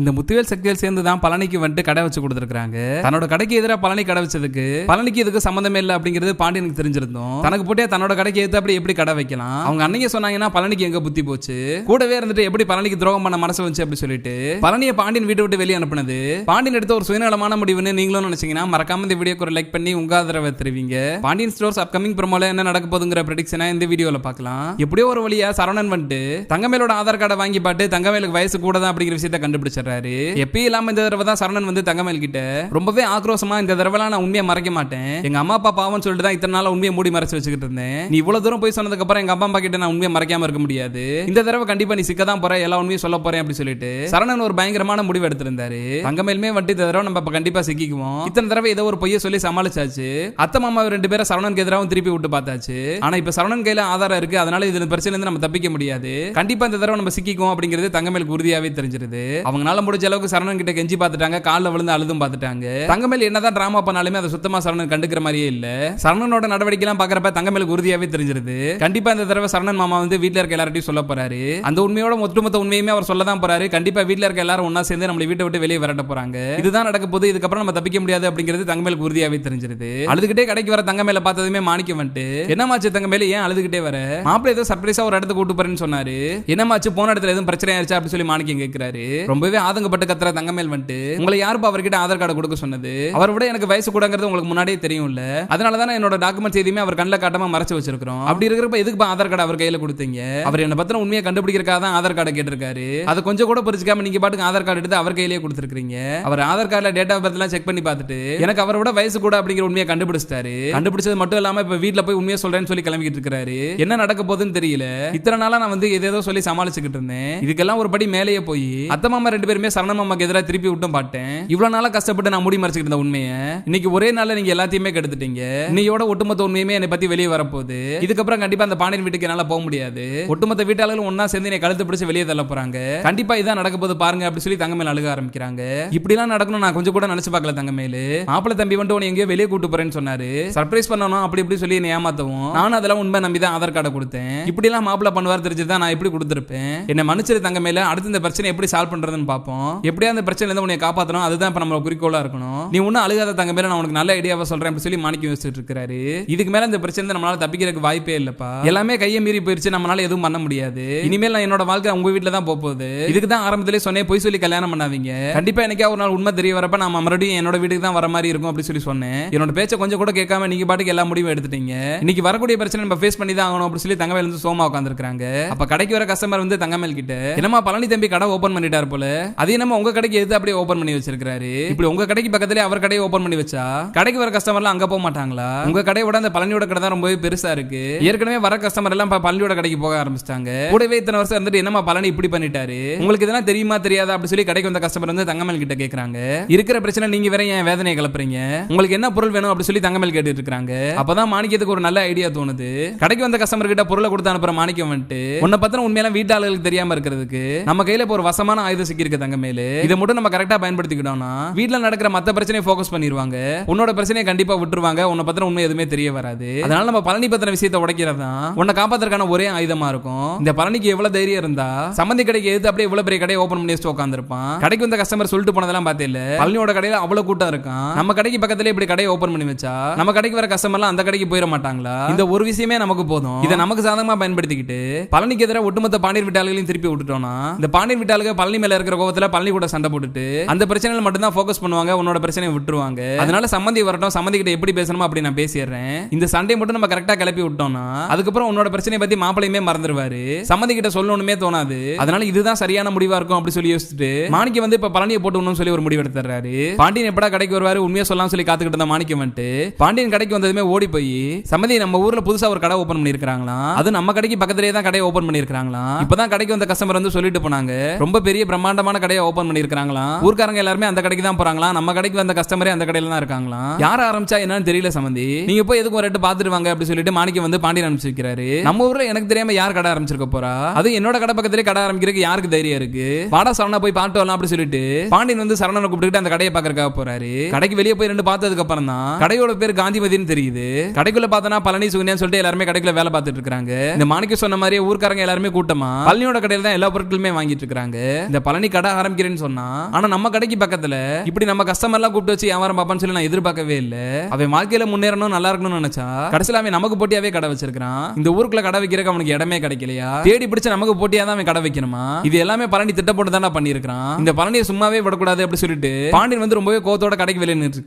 இந்த முத்துவேல் சக்திவேல் சேர்ந்து தான் பழனிக்கு வந்துட்டு கடை வச்சு கொடுத்துருக்காங்க தன்னோட கடைக்கு எதிராக பழனி கடை வச்சதுக்கு பழனிக்கு இதுக்கு சம்மந்தமே இல்லை அப்படிங்கிறது பாண்டியனுக்கு தெரிஞ்சிருந்தோம். தனக்கு போட்டே தன்னோட கடைக்கு ஏற்ற அப்படி எப்படி கடை வைக்கலாம்? அவங்க அன்னைக்கு சொன்னாங்கன்னா பழனிக்கு எங்க புத்தி போச்சு? கூடவே இருந்துட்டு எப்படி பழனிக்கு துரோகம் பண்ண மனசு வந்துச்சு அப்படி சொல்லிட்டு பழனியை பாண்டியன் வீட்டை விட்டு வெளியே அனுப்புனது. பாண்டியன் எடுத்த ஒரு சுயநலமான முடிவுன்னு நீங்களும் நினைச்சீங்கன்னா மறக்காம இந்த வீடியோக்கு ஒரு லைக் பண்ணி உங்க ஆதரவை தெரிவிங்க. பாண்டியன் ஸ்டோர்ஸ் அப்கமிங் ப்ரோமோல என்ன நடக்க போதுங்கிற ப்ரெடிக்ஷனை இந்த வீடியோல பார்க்கலாம். எப்படியோ ஒரு வழியா சரவணன் வந்துட்டு தங்கமேலோட ஆதார் கார்டை வாங்கி பாட்டு தங்கமேலுக்கு வயசு கூட தான் அப்படிங்கிற விஷயத்த ஆரம்பிச்சிடுறாரு எப்பயும் இல்லாம இந்த தடவை தான் சரணன் வந்து தங்கமேல் கிட்ட. ரொம்பவே ஆக்ரோஷமா இந்த தடவைலாம் நான் உண்மையை மறைக்க மாட்டேன். எங்க அம்மா அப்பா பாவம்னு சொல்லிட்டு தான் இத்தனை நாள் உண்மையை மூடி மறைச்சு வச்சுக்கிட்டு இருந்தேன். நீ இவ்வளவு தூரம் போய் சொன்னதுக்கு அப்புறம் எங்க அம்மா அப்பா கிட்ட நான் உண்மையை மறைக்காம இருக்க முடியாது. இந்த தடவை கண்டிப்பா நீ சிக்க தான் போற எல்லா உண்மையும் சொல்ல போறேன் அப்படி சொல்லிட்டு சரணன் ஒரு பயங்கரமான முடிவு எடுத்திருந்தாரு. தங்கமேலுமே வந்துட்டு இந்த தடவை நம்ம கண்டிப்பா சிக்கிக்குவோம். இத்தனை தடவை ஏதோ ஒரு பொய்ய சொல்லி சமாளிச்சாச்சு. அத்தை மாமா ரெண்டு பேரும் சரவணனுக்கு எதிராகவும் திருப்பி விட்டு பார்த்தாச்சு. ஆனா இப்ப சரவணன் கையில ஆதாரம் இருக்கு. அதனால இதுல பிரச்சனை இருந்து நம்ம தப்பிக்க முடியாது. கண்டிப்பா இந்த தடவை நம்ம சிக்கிக்குவோம் அப்படிங்கிறது தங்கமேலுக்கு உறுதியாவே தெரிஞ்சிருது. அவங்களால முடிஞ்ச அளவுக்கு சரணன் கிட்ட கெஞ்சி பார்த்துட்டாங்க. காலில் விழுந்து அழுதும் பார்த்துட்டாங்க. தங்கமேல் என்னதான் டிராமா பண்ணாலுமே அதை சுத்தமா சரணன் கண்டுக்கிற மாதிரியே இல்ல. சரவணனோட நடவடிக்கைலாம் பாக்குறப்ப தங்கமேலுக்கு உறுதியாவே தெரிஞ்சிருது. கண்டிப்பா இந்த தடவை சரணன் மாமா வந்து வீட்ல இருக்க எல்லார்ட்டையும் சொல்ல போறாரு. அந்த உண்மையோட ஒட்டுமொத்த உண்மையுமே அவர் சொல்ல தான் போறாரு. கண்டிப்பா வீட்ல இருக்க எல்லாரும் ஒன்னா சேர்ந்து நம்மளை வீட்டை விட்டு வெளியே விரட்ட போறாங்க. இதுதான் நடக்க போது இதுக்கப்புறம் நம்ம தப்பிக்க முடியாது அப்படிங்கிறது தங்கமேலுக்கு உறுதியாவே தெரிஞ்சிருது. அழுதுகிட்டே கடைக்கு வர தங்கமேல பார்த்ததுமே மாணிக்க வந்துட்டு என்னமாச்சு தங்கமேல ஏன் அழுதுகிட்டே வர? மாப்பிள்ள ஏதோ சர்ப்ரைஸா ஒரு இடத்துக்கு கூட்டு போறேன்னு சொன்னாரு. என்னமாச்சு? போன இடத்துல எதுவும் பிரச்சனை ஆயிடுச்சா அப்படின்னு சொல்லி மாணிக்கம் கேட்கிறாரு ரொம்பவே ஆதங்கப்பட்டு கத்துற தங்கமேல் வந்துட்டு உங்களை யாருப்பா அவர்கிட்ட ஆதார் கார்டு கொடுக்க சொன்னது? அவர் விட எனக்கு வயசு கூடங்கிறது உங்களுக்கு முன்னாடியே தெரியும்ல. அதனால தான் என்னோட டாக்குமெண்ட்ஸ் எதுவுமே அவர் கண்ணில் காட்டாம மறைச்சு வச்சிருக்கிறோம். அப்படி இருக்கிறப்ப எதுக்கு ஆதார் கார்டு அவர் கையில கொடுத்தீங்க? அவர் என்ன பத்தின உண்மையை கண்டுபிடிக்கிறக்காக தான் ஆதார் கார்டை கேட்டிருக்காரு. அதை கொஞ்சம் கூட பறிச்சுக்காம நீங்க பாட்டுக்கு ஆதார் கார்டு எடுத்து அவர் கையிலேயே கொடுத்துருக்கீங்க அவர் ஆதார் கார்டுல டேட் ஆஃப் பர்த்லாம் செக் பண்ணி பார்த்துட்டு எனக்கு அவரை விட வயசு கூட அப்படிங்கிற உண்மையை கண்டுபிடிச்சிட்டாரு. கண்டுபிடிச்சது மட்டும் இல்லாம இப்ப வீட்டுல போய் உண்மையை சொல்றேன்னு சொல்லி கிளம்பிக்கிட்டு இருக்காரு என்ன நடக்க போகுதுன்னு தெரியல. இத்தனை நாளா நான் வந்து எதேதோ சொல்லி சமாளிச்சுக்கிட்டு இருந்தேன். இதுக்கெல்லாம் ஒரு படி மேலேயே போய் அத்தை மாமா ரெண்டு பேரும் சரண மாமாக்கு எதிராக திருப்பி விட்டும் பாட்டேன். இவ்வளவு நாளா கஷ்டப்பட்டு நான் முடி மறைச்சிட்டு இருந்த உண்மையை. இன்னைக்கு ஒரே நாள்ல நீங்க எல்லாத்தையுமே கெடுத்துட்டீங்க. இன்னையோட ஒட்டுமொத்த உண்மையுமே என்னை பத்தி வெளியே வரப்போகுது. இதுக்கப்புறம் கண்டிப்பா அந்த பாண்டியன் வீட்டுக்கு என்னால போக முடியாது. ஒட்டுமொத்த வீட்டாளர்களும் ஒன்னா சேர்ந்து என்னை கழுத்து பிடிச்சு வெளியே தள்ள போறாங்க. கண்டிப்பா இதான் நடக்க போது பாருங்க அப்படின்னு சொல்லி தங்கமேல் அழுக ஆரம்பிக்கிறாங்க. இப்படிலாம் நடக்கணும் நான் கொஞ்சம் கூட நினைச்சு பார்க்கல தங்கமேலு மாப்பிள்ள தம்பி வந்துட்டு உன எங்கேயோ வெளியே கூட்டு போறேன்னு சொன்னாரு. சர்ப்ரைஸ் பண்ணணும் அப்படி இப்படி சொல்லி என்னை ஏமாத்தவும். நானும் அதெல்லாம் உண்மை நம்பி தான் ஆதார் கார்டை கொடுத்தேன். இப்படிலாம் மாப்பிள்ள பண்ணுவார் தெரிஞ்சுதான் நான் எப்படி கொடுத்துருப்பேன். என்ன மன்னிச்சிரு தங்கமேல அடுத்து இந்த பிரச்சனை எப்படி சால்வ் பண்றதுன்னு பார்ப்போம் எப்படியா அந்த பிரச்சனை இருந்து உன்னை காப்பாற்றணும் அதுதான் இப்ப நம்மளோட குறிக்கோளா இருக்கணும். நீ ஒன்னும் அழுகாத தங்க மேல நான் உனக்கு நல்ல ஐடியாவை சொல்றேன் அப்படின்னு சொல்லி மாணிக்கம் வச்சுட்டு இருக்காரு இதுக்கு மேல இந்த பிரச்சனை நம்மளால தப்பிக்கிறதுக்கு வாய்ப்பே இல்லப்பா. எல்லாமே கையை மீறி போயிருச்சு. நம்மளால எதுவும் பண்ண முடியாது. இனிமேல் நான் என்னோட வாழ்க்கை உங்க வீட்டுல தான் போகுது இதுக்கு தான் ஆரம்பத்திலே சொன்னேன் போய் சொல்லி கல்யாணம் பண்ணாதீங்க. கண்டிப்பா எனக்கே ஒரு நாள் உண்மை தெரிய வரப்ப நான் மறுபடியும் என்னோட வீட்டுக்கு தான் வர மாதிரி இருக்கும் அப்படின்னு சொல்லி சொன்னேன். என்னோட பேச்சை கொஞ்சம் கூட கேட்காம நீங்க பாட்டுக்கு எல்லா முடிவும் எடுத்துட்டீங்க. இன்னைக்கு வரக்கூடிய பிரச்சனை நம்ம ஃபேஸ் பண்ணி தான் ஆகணும் அப்படின்னு சொல்லி தங்கவேல் இருந்து சோமா உட்காந்துருக்காங்க அப்ப கடைக்கு வர கஸ்டமர் வந்து தங்கமேல் கிட்ட என்னமா பழனி தம்பி கடை ஓபன் பண்ணிட்டார் போல? அது என்னமா உங்க கடைக்கு எது அப்படியே ஓபன் பண்ணி வச்சிருக்காரு இப்படி உங்க கடைக்கு பக்கத்துல அவர் கடையை ஓபன் பண்ணி வச்சா? கடைக்கு வர கஸ்டமர்லாம் அங்க போக மாட்டாங்களா? உங்க கடையை விட அந்த பழனியோட கடை தான் ரொம்பவே பெருசா இருக்கு. ஏற்கனவே வர கஸ்டமர் எல்லாம் பழனியோட கடைக்கு போக ஆரம்பிச்சிட்டாங்க. கூடவே இத்தனை வருஷம் இருந்துட்டு என்னமா பழனி இப்படி பண்ணிட்டாரு? உங்களுக்கு இதெல்லாம் தெரியுமா தெரியாதா அப்படி சொல்லி கடைக்கு வந்த கஸ்டமர் வந்து தங்கமேல் கிட்ட கேக்குறாங்க. இருக்கிற பிரச்சனை நீங்க வேற என் வேதனையை கிளப்புறீங்க? உங்களுக்கு என்ன பொருள் வேணும் அப்படி சொல்லி தங்கமேல் கேட்டுட்டு இருக்காங்க அப்பதான் மாணிக்கத்துக்கு ஒரு நல்ல ஐடியா தோணுது. கடைக்கு வந்த கஸ்டமர் கிட்ட பொருளை கொடுத்து அனுப்புற மாணிக்கம் வந்துட்டு உன்னை பத்தின உண்மையெல்லாம் வீட்டாளர்களுக்கு தெரியாம இருக்கிறதுக்கு நம்ம கையில இப்போ ஒரு வசமான ஆயுதம் சிக்கி இருக்கு தங்கமேலு இதை மட்டும் நம்ம கரெக்டா பயன்படுத்திக்கிட்டோம்னா வீட்டுல நடக்கிற மத்த பிரச்சனையை ஃபோக்கஸ் பண்ணிடுவாங்க உன்னோட பிரச்சனையை கண்டிப்பா விட்டுருவாங்க. உன்னை பத்தின உண்மை எதுவுமே தெரிய வராது. அதனால நம்ம பழனி பத்தின விஷயத்தை உடைக்கிறது தான் உன்னை காப்பாத்துறதுக்கான ஒரே ஆயுதமா இருக்கும். இந்த பழனிக்கு எவ்வளவு தைரியம் இருந்தா சம்மந்தி கடைக்கு எது அப்படியே இவ்வளவு பெரிய கடையை ஓபன் பண்ணி வச்சு உட்காந்துருப்பான் கடைக்கு வந்த கஸ்டமர் சொல்லிட்டு போனதெல்லாம் பார்த்தே இல்ல. பழனியோட கடையில அவ்வளவு கூட்டம் இருக்கான். நம்ம கடைக்கு பக்கத்துல இப்படி கடையை ஓபன் பண்ணி வச்சா நம்ம கடைக்கு வர கஸ்டமர்லாம் அந்த கடைக்கு போயிட மாட்டாங்களா? இந்த ஒரு விஷயமே நமக்கு போதும். இதை நமக்கு சாதகமா பயன்படுத்திக்கிட்டு பழனிக்கு எதிராக ஒட்டுமொத்த பாண்டியர் விட்டாளர்களையும் திருப்பி விட்டுட்டோம்னா இந்த பாண்டியர் விட்டாளுக்கு பழனி மேல இருக்கிற கோவத்துல பழனி கூட சண்டை போட்டுட்டு அந்த பிரச்சனையில மட்டும் தான் ஃபோக்கஸ் பண்ணுவாங்க உன்னோட பிரச்சனையை விட்டுருவாங்க. அதனால சம்மந்தி வரட்டும் சம்மந்தி கிட்ட எப்படி பேசணுமோ அப்படி நான் பேசிடுறேன். இந்த சண்டை மட்டும் நம்ம கரெக்டா கிளப்பி விட்டோம்னா அதுக்கப்புறம் உன்னோட பிரச்சனையை பத்தி மாப்பிளையுமே மறந்துடுவாரு சம்மந்தி கிட்ட சொல்லணுமே தோணாது. அதனால இதுதான் சரியான முடிவா இருக்கும் அப்படி சொல்லி யோசிச்சுட்டு மாணிக்க வந்து இப்ப பழனியை போட்டு சொல்லி ஒரு முடிவு எடுத்துறாரு பாண்டியன் எப்படா கடைக்கு வருவாரு உண்மையா சொல்லலாம் சொல்லி காத்துக்கிட்டு இருந்த மாணிக்கம் வந்துட்டு பாண்டியன் கடைக்கு வந்ததுமே ஓடி போய் சம்மதி நம்ம ஊர்ல புதுசா ஒரு கடை ஓபன் பண்ணிருக்காங்களா அது நம்ம கடைக்கு பக்கத்திலேயே தான் கடையை ஓபன் பண்ணிருக்காங்களா இப்பதான் கடைக்கு வந்த கஸ்டமர் வந்து சொல்லிட்டு போனாங்க ரொம்ப பெரிய பிரம்மாண்டமான கடையை ஓபன் பண்ணிருக்காங்களாம் ஊர்க்காரங்க எல்லாருமே அந்த கடைக்கு தான் போறாங்களாம் நம்ம கடைக்கு வந்த கஸ்டமரே அந்த கடையில தான் இருக்காங்களாம் யார் ஆரம்பிச்சா என்னன்னு தெரியல சம்பந்தி நீங்க போய் எதுக்கும் ரெட்டு பாத்துட்டு வாங்க அப்படி சொல்லிட்டு மாணிக்க வந்து பாண்டியன் அனுப்பிச்சு வைக்கிறாரு நம்ம ஊர்ல எனக்கு தெரியாம யார் கடை ஆரம்பிச்சிருக்க போறா? அது என்னோட கடை பக்கத்திலே கடை ஆரம்பிக்கிறதுக்கு யாருக்கு தைரியம் இருக்கு? வாடா சரணா போய் பாட்டு வரலாம் அப்படி சொல்லிட்டு பாண்டியன் வந்து சரணனை கூப்பிட்டு அந்த கடையை பாக்குறக்காக போறாரு. கடைக்கு வெளியே போய் ரெண்டு பார்த்ததுக்கு அப்புறம் தான் கடையோட பேர் காந்திமதினு தெரியுது. கடைக்குள்ள பார்த்தனா பழனி சுகன்யான்னு சொல்லிட்டு எல்லாருமே கடைக்குள்ள வேலை பார்த்துட்டு இருக்காங்க. இந்த மாணிக்க சொன்ன மாதிரி ஊர்க்காரங்க எல்லாருமே கூட்டமா பழனியோட கடையில தான் எல்லா பொருட்களுமே வாங்கிட்டு இருக்காங்க. இந்த பழனி கடை கடை ஆரம்பிக்கிறேன்னு சொன்னா ஆனா நம்ம கடைக்கு பக்கத்துல இப்படி நம்ம கஸ்டமர் எல்லாம் கூப்பிட்டு வச்சு வியாபாரம் பார்ப்பான்னு சொல்லி நான் எதிர்பார்க்கவே இல்ல. அவன் வாழ்க்கையில முன்னேறணும் நல்லா இருக்கணும்னு நினைச்சா கடைசியில அவன் நமக்கு போட்டியாவே கடை வச்சிருக்கான் இந்த ஊருக்குள்ள கடை வைக்கிறதுக்கு அவனுக்கு இடமே கிடைக்கலையா? தேடி பிடிச்சு நமக்கு போட்டியா தான் அவன் கடை வைக்கணுமா? இது எல்லாமே பழனி திட்ட போட்டு தானே பண்ணிருக்கான் இந்த பழனியை சும்மாவே விடக்கூடாது அப்படி சொல்லிட்டு பாண்டியன் வந்து ரொம்பவே கோத்தோட கடைக்கு வெளியே நின்று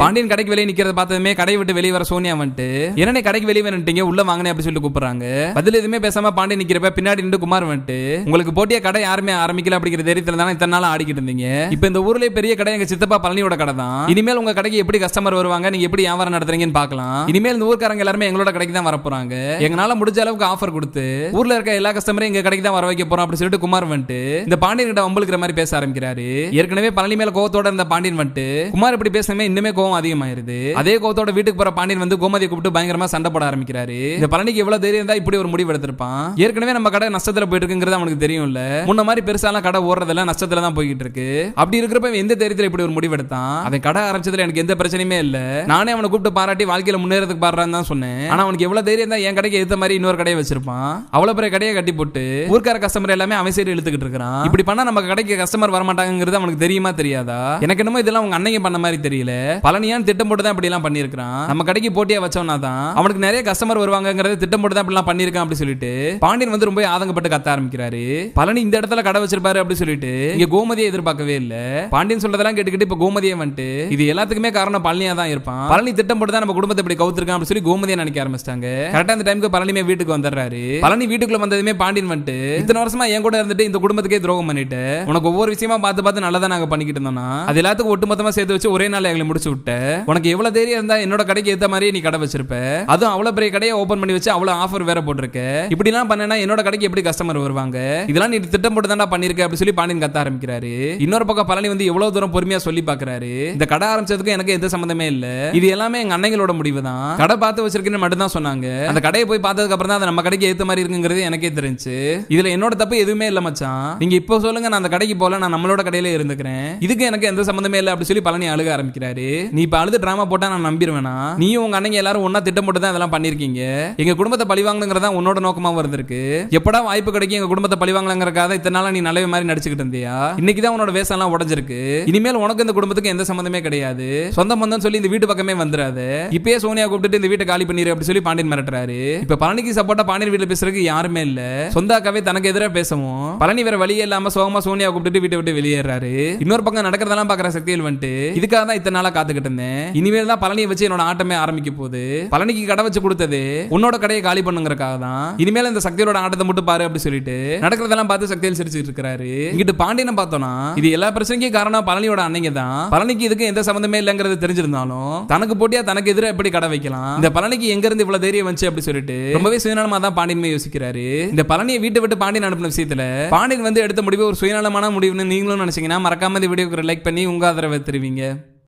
பாண்டியன் கடைக்கு வெளியே நிக்கிறத பார்த்ததுமே கடை விட்டு வெளியே வர சோனியா வந்துட்டு என்னனே கடைக்கு வெளியே வந்துட்டீங்க உள்ள வாங்கினே அப்படி சொல்லிட்டு கூப்பிடுறாங்க. பதில் எதுவுமே பேசாம பாண்டியன் நிக்கிறப்ப பின்னாடி நின்று குமார் வந்துட்டு உங்களுக்கு போட்டியா கடை? யாருமே ஆரம்பிக்கல அப்படிங்கிற தைரியத்தில் தானே இத்தனை நாள் ஆடிக்கிட்டு இருந்தீங்க? இப்போ இந்த ஊர்லேயே பெரிய கடை எங்க சித்தப்பா பழனியோட கடை தான். இனிமேல் உங்க கடைக்கு எப்படி கஸ்டமர் வருவாங்க? நீங்க எப்படி வியாபாரம் நடத்துறீங்கன்னு பார்க்கலாம். இனிமேல் இந்த ஊர்க்காரங்க எல்லாருமே எங்களோட கடைக்கு தான் வரப்போறாங்க எங்களால முடிஞ்ச அளவுக்கு ஆஃபர் கொடுத்து ஊர்ல இருக்க எல்லா கஸ்டமரையும் எங்க கடைக்கு தான் வர வைக்க போறோம் அப்படின்னு சொல்லிட்டு குமார் வந்துட்டு இந்த பாண்டியன் கிட்ட வம்பளுக்கிற மாதிரி பேச ஆரம்பிக்கிறாரு. ஏற்கனவே பழனி மேல கோவத்தோட இருந்த பாண்டியன் வந்துட்டு குமார் இப்படி பேசணுமே இன்னுமே கோவம் அதிகமாயிருது. அதே கோவத்தோட வீட்டுக்கு போற பாண்டியன் வந்து கோமதியை கூப்பிட்டு பயங்கரமா சண்டை போட ஆரம்பிக்கிறாரு. இந்த பழனிக்கு எவ்வளவு தைரியம் தான் இப்படி ஒரு முடிவு எடுத்திருப்பான். ஏற்கனவே நம்ம கடை நஷ்டத்துல போயிட்டு இருக்குங்கிறது அவனுக்கு தெரியும்ல. முன்ன மாதிரி பெருசாலாம் கடை ஓடுறதெல்லாம் நஷ்டத்துல தான் போய்கிட்டு இருக்கு அப்படி இருக்கிறப்ப எந்த தைரியத்துல இப்படி ஒரு முடிவு எடுத்தான் அவன் கடை ஆரம்பிச்சதுல எனக்கு எந்த பிரச்சனையுமே இல்ல. நானே அவனை கூப்பிட்டு பாராட்டி வாழ்க்கையில முன்னேறதுக்கு பாடுறான்னு தான் சொன்னேன். ஆனா அவனுக்கு எவ்வளவு தைரியம் தான் என் கடைக்கு ஏத்த மாதிரி இன்னொரு கடையை வச்சிருப்பான். அவ்வளவு பெரிய கடையை கட்டி போட்டு ஊர்க்கார கஸ்டமர் எல்லாமே அவன் சைடு இழுத்துக்கிட்டு இருக்கான் இப்படி பண்ணா நம்ம கடைக்கு கஸ்டமர் வரமாட்டாங்கிறது அவனுக்கு தெரியுமா தெரியாதா? எனக்கு என்னமோ இதெல்லாம் அவங்க அன்னைக்கு பண்ண மாதிரி தெரியல. பழனியான் திட்டம் போட்டு தான் இப்படி எல்லாம் பண்ணிருக்கான் நம்ம கடைக்கு போட்டியா வச்சவனா தான். அவனுக்கு நிறைய கஸ்டமர் வருவாங்கிறது திட்டம் போட்டு தான் இப்படி எல்லாம் பண்ணிருக்கான் அப்படி சொல்லிட்டு பாண்டியன் வந்து ரொம்ப ஆதங்கப்பட்டு கத்த ஆரம்பிக்கிறாரு. பழனி இந்த இடத்துல கடை வச்சிருப்பாரு அப்படி சொல்லிட்டு இங்க கோமதியை எதிர்பார்க்கவே இல்ல. பாண்டியன் சொல்றதெல்லாம் கேட்டுக்கிட்டு இப்ப கோமதியை வந்துட்டு இது எல்லாத்துக்குமே காரணம் பழனியா தான் இருப்பான். பழனி திட்டம் போட்டு தான் நம்ம குடும்பத்தை இப்படி கவுத்திருக்கான் அப்படி சொல்லி கோமதியை நினைக்க ஆரம்பிச்சிட்டாங்க. கரெக்டா அந்த டைமுக்கு பழனிமே வீட்டுக்கு வந்துடுறாரு. பழனி வீட்டுக்குள்ள வந்ததுமே பாண்டியன் வந்துட்டு இத்தனை வருஷமா என் கூட இருந்துட்டு இந்த குடும்பத்துக்கே துரோகம் பண்ணிட்டு உனக்கு ஒவ்வொரு விஷயமா பார்த்து பார்த்து நல்லதா நாங்க பண்ணிக்கிட்டு இருந்தோம்னா அது எல்லாத்துக்கும் ஒட்டுமொத்தமா சேர்த்து வச்சு ஒரே நாள் எங்களை முடிச்சு விட்ட. உனக்கு எவ்வளவு தைரியம் இருந்தா என்னோட கடைக்கு ஏத்த மாதிரி நீ கடை வச்சிருப்ப. அதுவும் அவ்வளவு பெரிய கடையை ஓபன் பண்ணி வச்சு அவ்வளவு ஆஃபர் வேற போட்டிருக்க. இப்படி எல்லாம் பண்ணனா என்னோட கடைக்கு எப்படி கஸ்டமர் வருவாங்க? இதெல்லாம் நீ திட்டம் போட்டு தானே பண்ணிருக்க அப்படின்னு சொல்லி பாண்டியன் கத்த ஆரம்பிக்கிறாரு. இன்னொரு பக்கம் பழனி வந்து எவ்வளவு தூரம் பொறுமையா சொல்லி பாக்குறாரு. இந்த கடை ஆரம்பிச்சதுக்கும் எனக்கு எந்த சம்பந்தமே இல்ல. இது எல்லாமே எங்க அன்னைகளோட முடிவு தான் கடை பார்த்து வச்சிருக்கேன்னு மட்டும் தான் சொன்னாங்க. அந்த கடையை போய் பார்த்ததுக்கு அப்புறம் தான் நம்ம கடைக்கு ஏத்த மாதிரி இருக்குங்கிறது எனக்கே தெரிஞ்சு. இதுல என்னோட தப்பு எதுவுமே இல்ல மச்சான். நீங்க இப்போ சொல்லுங்க நான் அந்த கடைக்கு போல நான் நம்மளோட கடையில இருந்துக்கிறேன். இதுக்கு எனக்கு எந்த சம்பந்தமே இல்ல அப்படி சொல்லி பழனி அழுக ஆரம்பிக்கிறாரு. நீ இப்ப அழுது டிராமா போட்டா நான் நம்பிடுவேனா நீ உங்க அண்ணங்க எல்லாரும் ஒன்னா திட்டம் போட்டு தான் இதெல்லாம் பண்ணிருக்கீங்க. எங்க குடும்பத்தை பழி வாங்கணுங்கிறதா உன்னோட நோக்கமா இருந்திருக்கு. எப்படா வாய்ப்பு கிடைக்கும் எங்க குடும்பத்தை பழி வாங்கலாங்கிறக்காக இத்தனை நாளா நீ நல்லவே மாதிரி நடிச்சுக்கிட்டு இருந்தியா இன்னைக்கு தான் உன்னோட வேஷம்லாம் உடஞ்சிருக்கு. இனிமேல் உனக்கு இந்த குடும்பத்துக்கு எந்த சம்பந்தமே கிடையாது. சொந்த பந்தம் சொல்லி இந்த வீட்டு பக்கமே வந்துடாது இப்பயே சோனியா கூப்பிட்டு இந்த வீட்டை காலி பண்ணிரு அப்படி சொல்லி பாண்டியன் மிரட்டுறாரு. இப்ப பழனிக்கு சப்போர்ட்டா பாண்டியன் வீட்டுல பேசுறதுக்கு யாருமே இல்ல. சொந்த அக்காவே தனக்கு எதிராக பேசவும். பழனி வேற வழியே இல்லாம சோகமா சோனியா கூப்பிட்டு வீட்டை விட்டு வெளியேறாரு. இன்னொரு பக்கம் நடக்கிறதெல்லாம் பாக்குற சக்தியில் வந்துட்டு இதுக்காக தான் இத்தனை நாளா காத்துக்கிட்டு இருந்தேன். இனிமேல் தான் பழனியை வச்சு என்னோட ஆட்டமே ஆரம்பிக்க போகுது. பழனிக்கு கடை வச்சு கொடுத்தது உன்னோட கடையை காலி பண்ணுங்கிறக்காக தான் இனிமேல் இந்த சக்தியோட ஆட்டத்தை மட்டும் பாரு அப்படி சொல்லிட்டு நடக்கிறதெல்லாம் பார்த்து சக்தியில் சிரிச்சுட்டு இருக்காரு இங்கிட்டு பாண்டியனை பார்த்தோம்னா இது எல்லா பிரச்சனைக்கும் காரணம் பழனியோட அன்னைங்க தான். பழனிக்கு இதுக்கு எந்த சம்மந்தமே இல்லைங்கிறது தெரிஞ்சிருந்தாலும் தனக்கு போட்டியா தனக்கு எதிராக எப்படி கடை வைக்கலாம்? இந்த பழனிக்கு எங்க இருந்து இவ்வளவு தைரியம் வந்துச்சு அப்படி சொல்லிட்டு ரொம்பவே சுயநலமா தான் பாண்டியன் யோசிக்கிறாரு. இந்த பழனியை வீட்டை விட்டு பாண்டியன் அனுப்பின விஷயத்துல பாண்டியன் வந்து எடுத்த முடிவு ஒரு சுயநலமான முடிவுன்னு நீங்களும் நினைச்சீங்கன்னா மறக்காம இந்த வீடியோக்கு லைக் பண்ணி உங்க ஆதரவை தெரிவிங்க.